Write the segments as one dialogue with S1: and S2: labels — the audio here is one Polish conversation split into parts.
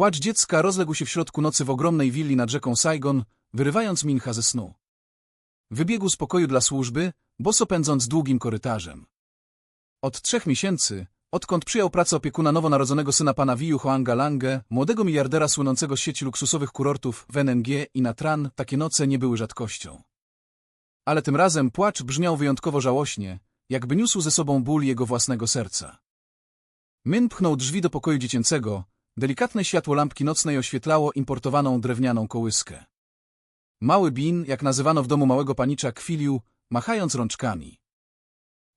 S1: Płacz dziecka rozległ się w środku nocy w ogromnej willi nad rzeką Saigon, wyrywając Mincha ze snu. Wybiegł z pokoju dla służby, boso pędząc długim korytarzem. Od trzech miesięcy, odkąd przyjął pracę opiekuna nowonarodzonego syna pana Wiu Hoanga Lange, młodego miliardera słynącego z sieci luksusowych kurortów w NNG i na Tran, takie noce nie były rzadkością. Ale tym razem płacz brzmiał wyjątkowo żałośnie, jakby niósł ze sobą ból jego własnego serca. Min pchnął drzwi do pokoju dziecięcego, delikatne światło lampki nocnej oświetlało importowaną drewnianą kołyskę. Mały Bin, jak nazywano w domu małego panicza, kwilił, machając rączkami.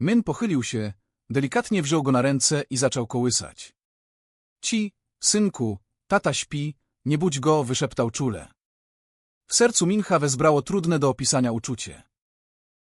S1: Min pochylił się, delikatnie wziął go na ręce i zaczął kołysać. Ci, synku, tata śpi, nie budź go, wyszeptał czule. W sercu Mincha wezbrało trudne do opisania uczucie.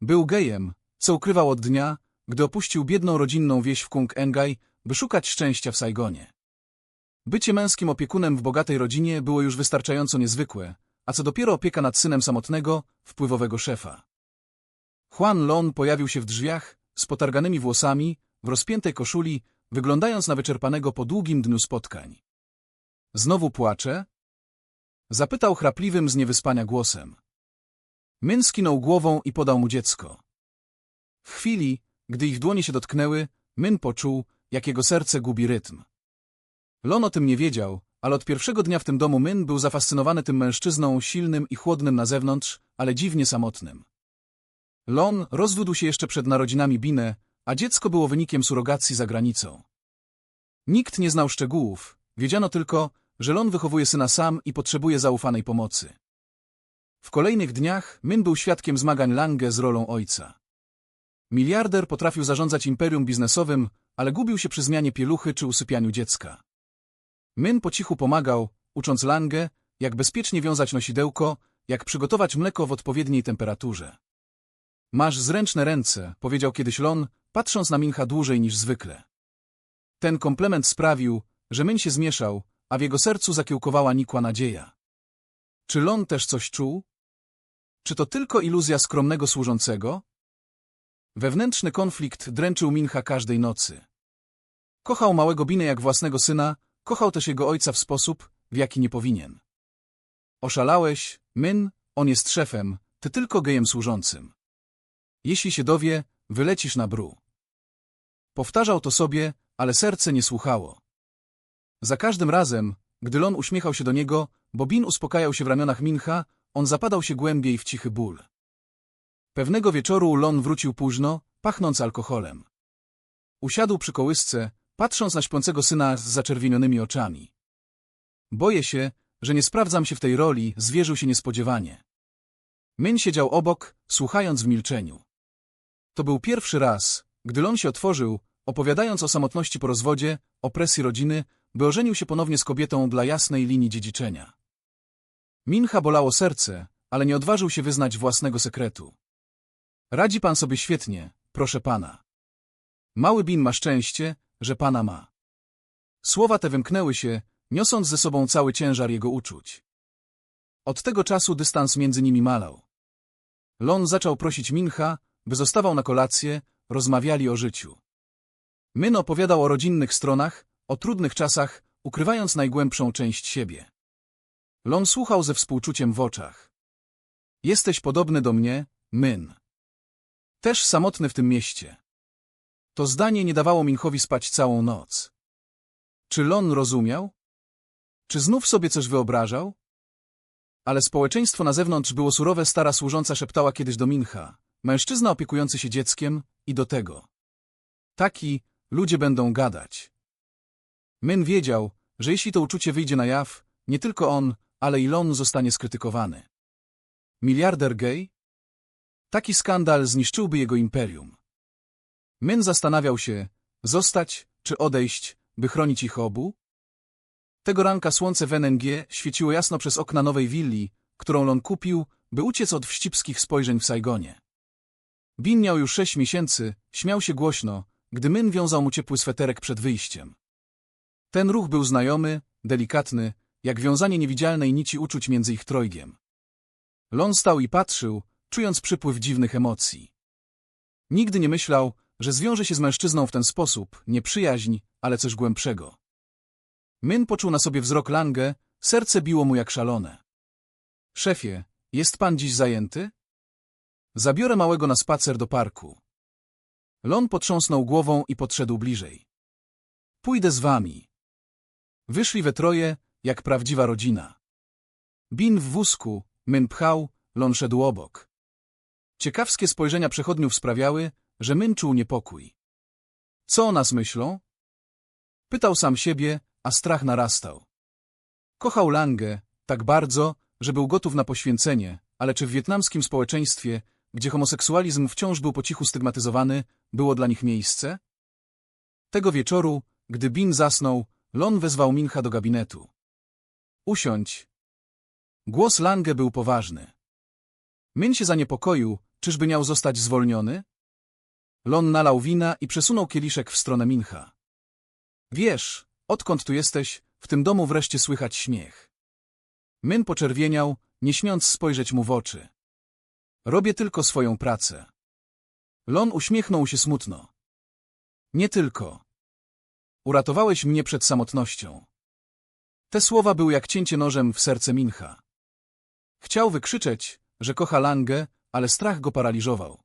S1: Był gejem, co ukrywał od dnia, gdy opuścił biedną rodzinną wieś w Kung Engaj, by szukać szczęścia w Saigonie. Bycie męskim opiekunem w bogatej rodzinie było już wystarczająco niezwykłe, a co dopiero opieka nad synem samotnego, wpływowego szefa. Juan Lon pojawił się w drzwiach, z potarganymi włosami, w rozpiętej koszuli, wyglądając na wyczerpanego po długim dniu spotkań. Znowu płacze? Zapytał chrapliwym z niewyspania głosem. Min skinął głową i podał mu dziecko. W chwili, gdy ich dłonie się dotknęły, Min poczuł, jak jego serce gubi rytm. Lon o tym nie wiedział, ale od pierwszego dnia w tym domu Min był zafascynowany tym mężczyzną silnym i chłodnym na zewnątrz, ale dziwnie samotnym. Lon rozwiódł się jeszcze przed narodzinami Bine, a dziecko było wynikiem surogacji za granicą. Nikt nie znał szczegółów, wiedziano tylko, że Lon wychowuje syna sam i potrzebuje zaufanej pomocy. W kolejnych dniach Min był świadkiem zmagań Lange z rolą ojca. Miliarder potrafił zarządzać imperium biznesowym, ale gubił się przy zmianie pieluchy czy usypianiu dziecka. Min po cichu pomagał, ucząc Lange, jak bezpiecznie wiązać nosidełko, jak przygotować mleko w odpowiedniej temperaturze. Masz zręczne ręce, powiedział kiedyś Lon, patrząc na Mincha dłużej niż zwykle. Ten komplement sprawił, że Min się zmieszał, a w jego sercu zakiełkowała nikła nadzieja. Czy Lon też coś czuł? Czy to tylko iluzja skromnego służącego? Wewnętrzny konflikt dręczył Mincha każdej nocy. Kochał małego Binę jak własnego syna, kochał też jego ojca w sposób, w jaki nie powinien. Oszalałeś, Min, on jest szefem, ty tylko gejem służącym. Jeśli się dowie, wylecisz na bru. Powtarzał to sobie, ale serce nie słuchało. Za każdym razem, gdy Lon uśmiechał się do niego, bo Bin uspokajał się w ramionach Mincha, on zapadał się głębiej w cichy ból. Pewnego wieczoru Lon wrócił późno, pachnąc alkoholem. Usiadł przy kołysce, patrząc na śpiącego syna z zaczerwienionymi oczami. Boję się, że nie sprawdzam się w tej roli, zwierzył się niespodziewanie. Min siedział obok, słuchając w milczeniu. To był pierwszy raz, gdy Lon się otworzył, opowiadając o samotności po rozwodzie, o presji rodziny, by ożenił się ponownie z kobietą dla jasnej linii dziedziczenia. Mincha bolało serce, ale nie odważył się wyznać własnego sekretu. Radzi pan sobie świetnie, proszę pana. Mały Bin ma szczęście, że pana ma. Słowa te wymknęły się, niosąc ze sobą cały ciężar jego uczuć. Od tego czasu dystans między nimi malał. Lon zaczął prosić Mincha, by zostawał na kolację, rozmawiali o życiu. Min opowiadał o rodzinnych stronach, o trudnych czasach, ukrywając najgłębszą część siebie. Lon słuchał ze współczuciem w oczach. Jesteś podobny do mnie, Min. Też samotny w tym mieście. To zdanie nie dawało Minchowi spać całą noc. Czy Lon rozumiał? Czy znów sobie coś wyobrażał? Ale społeczeństwo na zewnątrz było surowe, stara służąca szeptała kiedyś do Mincha. Mężczyzna opiekujący się dzieckiem i do tego. Taki, ludzie będą gadać. Min wiedział, że jeśli to uczucie wyjdzie na jaw, nie tylko on, ale i Lon zostanie skrytykowany. Miliarder gej? Taki skandal zniszczyłby jego imperium. Min zastanawiał się, zostać czy odejść, by chronić ich obu? Tego ranka słońce w NNG świeciło jasno przez okna nowej willi, którą Lon kupił, by uciec od wścibskich spojrzeń w Saigonie. Bin miał już sześć miesięcy, śmiał się głośno, gdy Min wiązał mu ciepły sweterek przed wyjściem. Ten ruch był znajomy, delikatny, jak wiązanie niewidzialnej nici uczuć między ich trojgiem. Lon stał i patrzył, czując przypływ dziwnych emocji. Nigdy nie myślał, że zwiąże się z mężczyzną w ten sposób, nie przyjaźń, ale coś głębszego. Min poczuł na sobie wzrok Lange, serce biło mu jak szalone. Szefie, jest pan dziś zajęty? Zabiorę małego na spacer do parku. Lon potrząsnął głową i podszedł bliżej. Pójdę z wami. Wyszli we troje, jak prawdziwa rodzina. Bin w wózku, Myn pchał, Lon szedł obok. Ciekawskie spojrzenia przechodniów sprawiały, że Myn czuł niepokój. Co o nas myślą? Pytał sam siebie, a strach narastał. Kochał Langę tak bardzo, że był gotów na poświęcenie, ale czy w wietnamskim społeczeństwie, gdzie homoseksualizm wciąż był po cichu stygmatyzowany, było dla nich miejsce? Tego wieczoru, gdy Bin zasnął, Lon wezwał Mincha do gabinetu. Usiądź. Głos Lange był poważny. Min się zaniepokoił, czyżby miał zostać zwolniony? Lon nalał wina i przesunął kieliszek w stronę Mincha. Wiesz, odkąd tu jesteś, w tym domu wreszcie słychać śmiech. Min poczerwieniał, nie śmiąc spojrzeć mu w oczy. Robię tylko swoją pracę. Lon uśmiechnął się smutno. Nie tylko. Uratowałeś mnie przed samotnością. Te słowa były jak cięcie nożem w serce Mincha. Chciał wykrzyczeć, że kocha Langę, ale strach go paraliżował.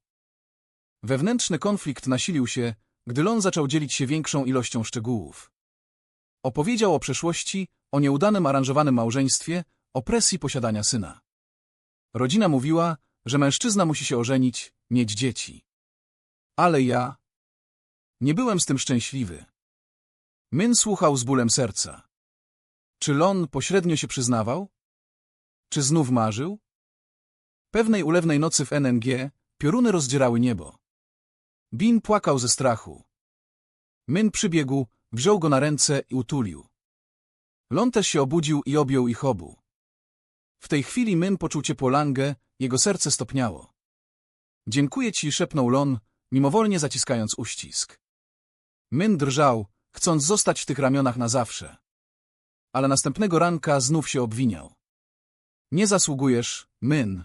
S1: Wewnętrzny konflikt nasilił się, gdy Lon zaczął dzielić się większą ilością szczegółów. Opowiedział o przeszłości, o nieudanym aranżowanym małżeństwie, o presji posiadania syna. Rodzina mówiła, że mężczyzna musi się ożenić, mieć dzieci. Ale ja... Nie byłem z tym szczęśliwy. Min słuchał z bólem serca. Czy Lon pośrednio się przyznawał? Czy znów marzył? Pewnej ulewnej nocy w NNG pioruny rozdzierały niebo. Bin płakał ze strachu. Min przybiegł, wziął go na ręce i utulił. Lon też się obudził i objął ich obu. W tej chwili Min poczuł ciepło Langę, jego serce stopniało. Dziękuję ci, szepnął Lon, mimowolnie zaciskając uścisk. Min drżał, chcąc zostać w tych ramionach na zawsze. Ale następnego ranka znów się obwiniał. Nie zasługujesz, Min.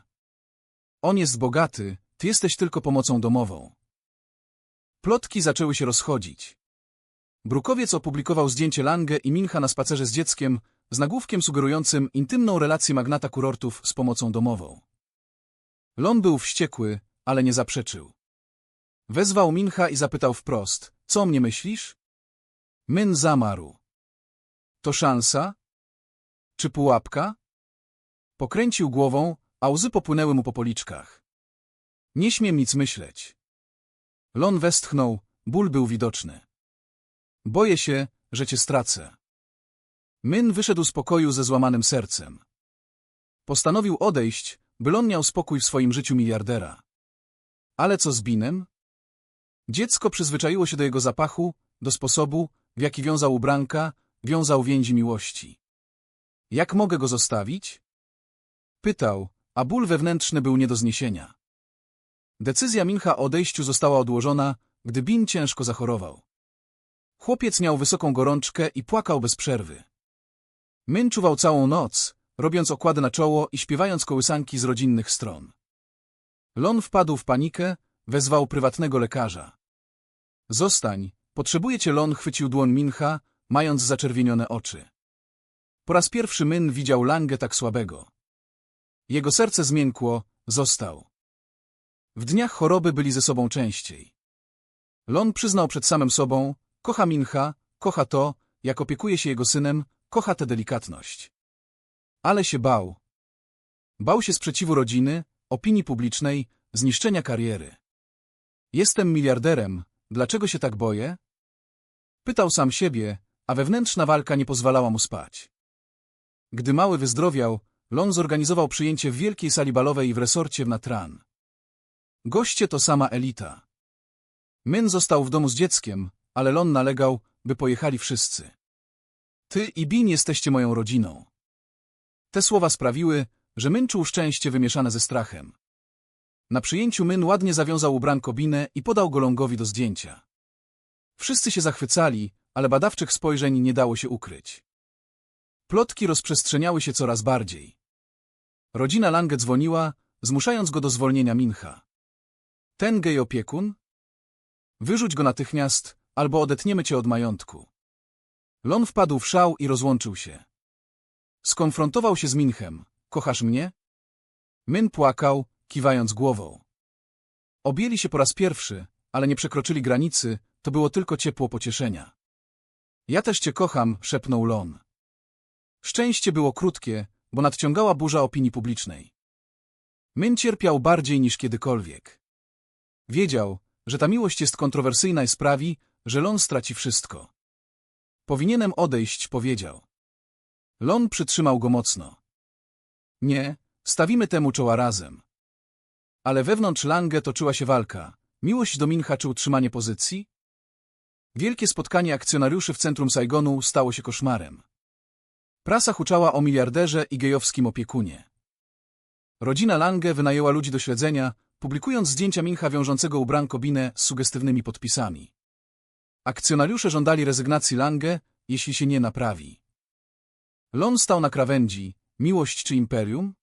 S1: On jest bogaty, ty jesteś tylko pomocą domową. Plotki zaczęły się rozchodzić. Brukowiec opublikował zdjęcie Lange i Mincha na spacerze z dzieckiem, z nagłówkiem sugerującym intymną relację magnata kurortów z pomocą domową. Lon był wściekły, ale nie zaprzeczył. Wezwał Mincha i zapytał wprost, co o mnie myślisz? Min zamarł. To szansa? Czy pułapka? Pokręcił głową, a łzy popłynęły mu po policzkach. Nie śmiem nic myśleć. Lon westchnął, ból był widoczny. Boję się, że cię stracę. Min wyszedł z pokoju ze złamanym sercem. Postanowił odejść, by Lon miał spokój w swoim życiu miliardera. Ale co z Binem? Dziecko przyzwyczaiło się do jego zapachu, do sposobu, w jaki wiązał ubranka, wiązał więzi miłości. Jak mogę go zostawić? Pytał, a ból wewnętrzny był nie do zniesienia. Decyzja Mincha o odejściu została odłożona, gdy Bin ciężko zachorował. Chłopiec miał wysoką gorączkę i płakał bez przerwy. Min czuwał całą noc, robiąc okłady na czoło i śpiewając kołysanki z rodzinnych stron. Lon wpadł w panikę, wezwał prywatnego lekarza. Zostań, potrzebuje cię Lon chwycił dłoń Mincha, mając zaczerwienione oczy. Po raz pierwszy Min widział Langę tak słabego. Jego serce zmiękło, został. W dniach choroby byli ze sobą częściej. Lon przyznał przed samym sobą, kocha Mincha, kocha to, jak opiekuje się jego synem, kocha tę delikatność. Ale się bał. Bał się sprzeciwu rodziny, opinii publicznej, zniszczenia kariery. Jestem miliarderem, dlaczego się tak boję? Pytał sam siebie, a wewnętrzna walka nie pozwalała mu spać. Gdy mały wyzdrowiał, Lon zorganizował przyjęcie w wielkiej sali balowej w resorcie w Natran. Goście to sama elita. Min został w domu z dzieckiem, ale Lon nalegał, by pojechali wszyscy. Ty i Bin jesteście moją rodziną. Te słowa sprawiły, że Min czuł szczęście wymieszane ze strachem. Na przyjęciu Min ładnie zawiązał ubranko Binę i podał go Longowi do zdjęcia. Wszyscy się zachwycali, ale badawczych spojrzeń nie dało się ukryć. Plotki rozprzestrzeniały się coraz bardziej. Rodzina Lange dzwoniła, zmuszając go do zwolnienia Mincha. Ten gej opiekun? Wyrzuć go natychmiast, albo odetniemy cię od majątku. Lon wpadł w szał i rozłączył się. Skonfrontował się z Minchem. Kochasz mnie? Min płakał, kiwając głową. Objęli się po raz pierwszy, ale nie przekroczyli granicy, to było tylko ciepło pocieszenia. Ja też cię kocham, szepnął Lon. Szczęście było krótkie, bo nadciągała burza opinii publicznej. Min cierpiał bardziej niż kiedykolwiek. Wiedział, że ta miłość jest kontrowersyjna i sprawi, że Lon straci wszystko. Powinienem odejść, powiedział. Lon przytrzymał go mocno. Nie, stawimy temu czoła razem. Ale wewnątrz Lange toczyła się walka. Miłość do Mincha czy utrzymanie pozycji? Wielkie spotkanie akcjonariuszy w centrum Saigonu stało się koszmarem. Prasa huczała o miliarderze i gejowskim opiekunie. Rodzina Lange wynajęła ludzi do śledzenia, publikując zdjęcia Mincha wiążącego ubranko Binę z sugestywnymi podpisami. Akcjonariusze żądali rezygnacji Lange, jeśli się nie naprawi. Lon stał na krawędzi, miłość czy imperium?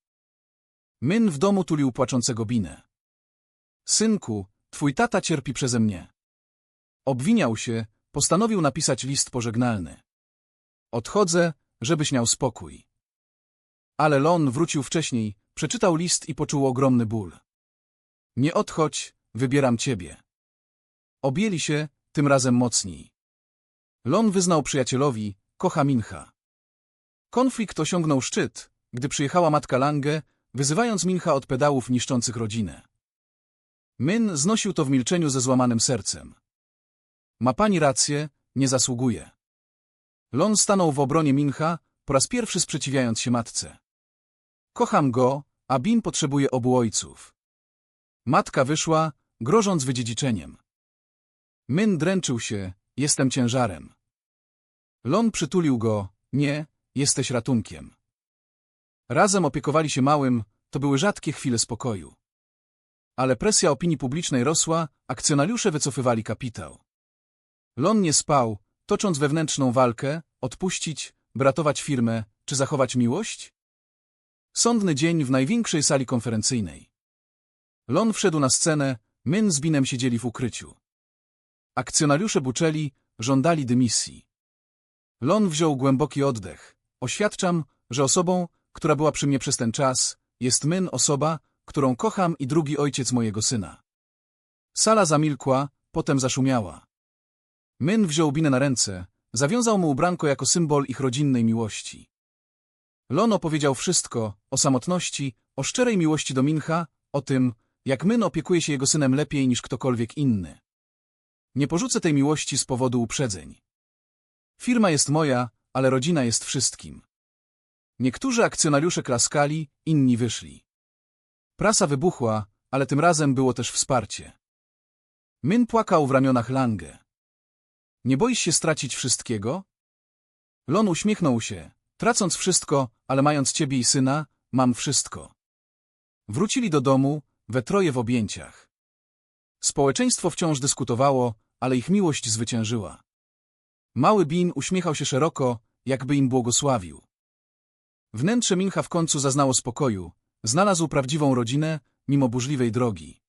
S1: Min w domu tulił płaczącego Binę. Synku, twój tata cierpi przeze mnie. Obwiniał się, postanowił napisać list pożegnalny. Odchodzę, żebyś miał spokój. Ale Lon wrócił wcześniej, przeczytał list i poczuł ogromny ból. Nie odchodź, wybieram ciebie. Objęli się, tym razem mocniej. Lon wyznał przyjacielowi, kocha Mincha. Konflikt osiągnął szczyt, gdy przyjechała matka Lange, wyzywając Mincha od pedałów niszczących rodzinę. Min znosił to w milczeniu ze złamanym sercem. Ma pani rację, nie zasługuje. Lon stanął w obronie Mincha, po raz pierwszy sprzeciwiając się matce. Kocham go, a Bin potrzebuje obu ojców. Matka wyszła, grożąc wydziedziczeniem. Min dręczył się, jestem ciężarem. Lon przytulił go, nie, jesteś ratunkiem. Razem opiekowali się małym, to były rzadkie chwile spokoju. Ale presja opinii publicznej rosła, akcjonariusze wycofywali kapitał. Lon nie spał, tocząc wewnętrzną walkę, odpuścić, bratować firmę, czy zachować miłość? Sądny dzień w największej sali konferencyjnej. Lon wszedł na scenę, Min z Binem siedzieli w ukryciu. Akcjonariusze buczeli, żądali dymisji. Lon wziął głęboki oddech. Oświadczam, że osobą, która była przy mnie przez ten czas, jest Min osoba, którą kocham i drugi ojciec mojego syna. Sala zamilkła, potem zaszumiała. Min wziął Binę na ręce, zawiązał mu ubranko jako symbol ich rodzinnej miłości. Lon opowiedział wszystko, o samotności, o szczerej miłości do Mincha, o tym, jak Min opiekuje się jego synem lepiej niż ktokolwiek inny. Nie porzucę tej miłości z powodu uprzedzeń. Firma jest moja, ale rodzina jest wszystkim. Niektórzy akcjonariusze klaskali, inni wyszli. Prasa wybuchła, ale tym razem było też wsparcie. Min płakał w ramionach Lange. Nie boisz się stracić wszystkiego? Lon uśmiechnął się. Tracąc wszystko, ale mając ciebie i syna, mam wszystko. Wrócili do domu, we troje w objęciach. Społeczeństwo wciąż dyskutowało, ale ich miłość zwyciężyła. Mały Bin uśmiechał się szeroko, jakby im błogosławił. Wnętrze Mincha w końcu zaznało spokoju, znalazł prawdziwą rodzinę, mimo burzliwej drogi.